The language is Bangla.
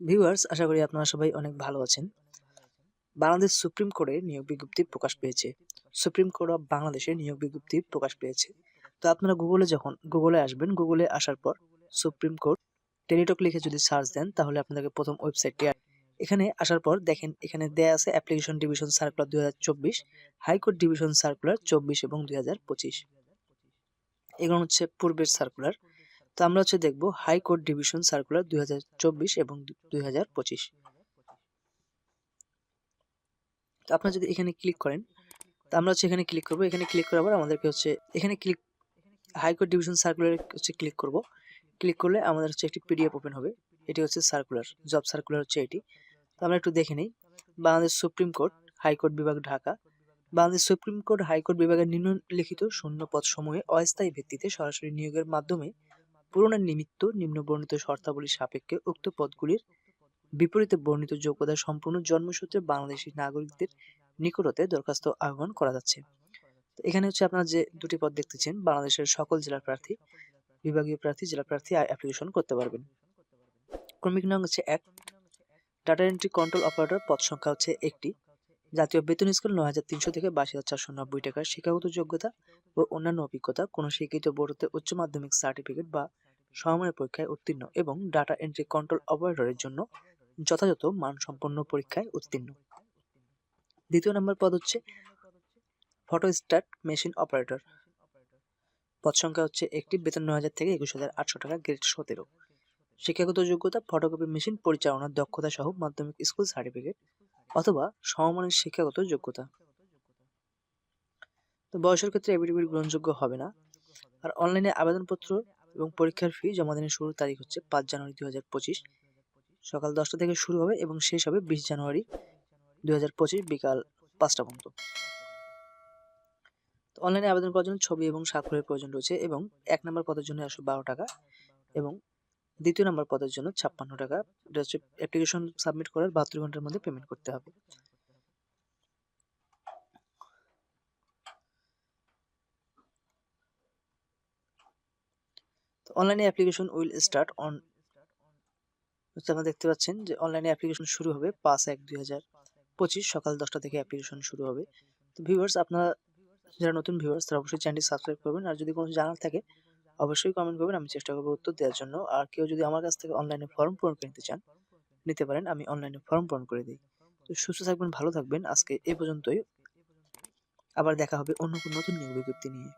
ভিউয়ার্স আশা করি আপনারা সবাই অনেক ভালো আছেন। বাংলাদেশ সুপ্রিম কোর্টে নিয়োগ বিজ্ঞপ্তি প্রকাশ পেয়েছে। সুপ্রিম কোর্ট অফ বাংলাদেশের নিয়োগ বিজ্ঞপ্তি প্রকাশ পেয়েছে। তো আপনারা গুগলে যখন গুগলে আসবেন গুগলে আসার পর সুপ্রিম কোর্ট টেলিটক লিখে যদি সার্চ দেন, তাহলে আপনাদেরকে প্রথম ওয়েবসাইটটি এখানে আসার পর দেখেন, এখানে দেয়া আছে অ্যাপ্লিকেশন ডিভিশন সার্কুলার দুই হাজার চব্বিশ, হাইকোর্ট ডিভিশন সার্কুলার চব্বিশ এবং দুই হাজার পঁচিশ। এগুলো হচ্ছে পূর্বের সার্কুলার। তো আমরা হচ্ছে দেখব হাইকোর্ট ডিভিশন সার্কুলার দুই হাজার চব্বিশ এবং দুই হাজার পঁচিশ। তো আপনারা যদি এখানে ক্লিক করেন, তো আমরা হচ্ছে এখানে ক্লিক করব। এখানে ক্লিক করার পর আমাদেরকে হচ্ছে, এখানে click high court division circular হচ্ছে ক্লিক করব। ক্লিক করলে আমাদের হচ্ছে একটি পিডিএফ ওপেন হবে। এটি হচ্ছে সার্কুলার জব সার্কুলার হচ্ছে এটি। তো আমরা একটু দেখে নিই। বাংলাদেশ সুপ্রিম কোর্ট হাইকোর্ট বিভাগ Dhaka. Bangladesh supreme court high court বিভাগের নিম্নলিখিত শূন্য পদ সমূহে অস্থায়ী ভিত্তিতে সরাসরি নিয়োগের মাধ্যমে পূরণের নিমিত্ত নিম্ন বর্ণিত শর্তাবলী সাপেক্ষে উক্ত পদগুলির বিপরীতে বর্ণিত যোগ্যতা সম্পূর্ণ জন্মসূত্রে বাংলাদেশী নাগরিকদের নিকটতে দরখাস্ত আহ্বান করা যাচ্ছে। এখানে হচ্ছে আপনারা যে দুটি পদ দেখতেছেন, বাংলাদেশের সকল জেলার প্রার্থী, বিভাগীয় প্রার্থী, জেলা প্রার্থী অ্যাপ্লিকেশন করতে পারবেন। ক্রমিক নং হচ্ছে এক ডাটা এন্ট্রি কন্ট্রোল অপারেটর পদ সংখ্যা হচ্ছে একটি। জাতীয় বেতন স্কেল নয় হাজার তিনশো থেকে বাইশ হাজার চারশো নব্বই টাকার শিক্ষাগত যোগ্যতা ও অন্যান্য অভিজ্ঞতা, কোনো শিক্ষিত বোর্ডতে উচ্চ মাধ্যমিক সার্টিফিকেট বা সমমানের পরীক্ষায় উত্তীর্ণ এবং ডাটা এন্ট্রি কন্ট্রোল অপারেটরের জন্য যথাযথ মানসম্পন্ন পরীক্ষায় উত্তীর্ণ। দ্বিতীয় নম্বর পদ হচ্ছে ফটো স্টার্ট মেশিন অপারেটর। পদ সংখ্যা হচ্ছে একটি, বেতন নয় হাজার থেকে একুশ হাজার আটশো টাকা, গ্রেড সতেরো। শিক্ষাগত যোগ্যতা, ফটোকপি মেশিন পরিচালনার দক্ষতা সহ মাধ্যমিক স্কুল সার্টিফিকেট অথবা সমমানের শিক্ষাগত যোগ্যতা। তো বয়সের ক্ষেত্রে এবিডিবির গ্রহণযোগ্য হবে না। আর অনলাইনে আবেদনপত্র এবং পরীক্ষার ফি জমা দিনের শুরুর তারিখ হচ্ছে পাঁচ জানুয়ারি দুই হাজার পঁচিশ। সকাল দশটা থেকে শুরু হবে এবং শেষ হবে বিশ জানুয়ারি দুই হাজার পঁচিশ বিকাল পাঁচটা পর্যন্ত। তো অনলাইনে আবেদন করার জন্য ছবি এবং স্বাক্ষরের প্রয়োজন রয়েছে এবং এক নম্বর পদের জন্য একশো বারো টাকা এবং দ্বিতীয় নম্বর পদের জন্য ছাপ্পান্ন টাকা। এটা হচ্ছে অ্যাপ্লিকেশন সাবমিট করার বাহাত্তর ঘণ্টার মধ্যে পেমেন্ট করতে হবে। অনলাইনে অ্যাপ্লিকেশন উইল স্টার্ট অন আপনারা দেখতে পাচ্ছেন যে অনলাইনে অ্যাপ্লিকেশন শুরু হবে পাঁচ এক দুই হাজার পঁচিশ সকাল দশটা থেকে অ্যাপ্লিকেশন শুরু হবে। তো ভিউয়ার্স আপনারা যারা নতুন ভিউয়ার্স তারা অবশ্যই চ্যানেলটি সাবস্ক্রাইব করবেন। আর যদি কোনো জানার থাকে অবশ্যই কমেন্ট করবেন, আমি চেষ্টা করব উত্তর দেওয়ার জন্য। আর কেউ যদি আমার কাছ থেকে অনলাইনে ফর্ম পূরণ করে নিতে চান, নিতে পারেন, আমি অনলাইনে ফর্ম পূরণ করে দিই। তো সুস্থ থাকবেন, ভালো থাকবেন। আজকে এ পর্যন্তই। আবার দেখা হবে অন্য কোনো নতুন নিয়োগ বিজ্ঞপ্তি নিয়ে।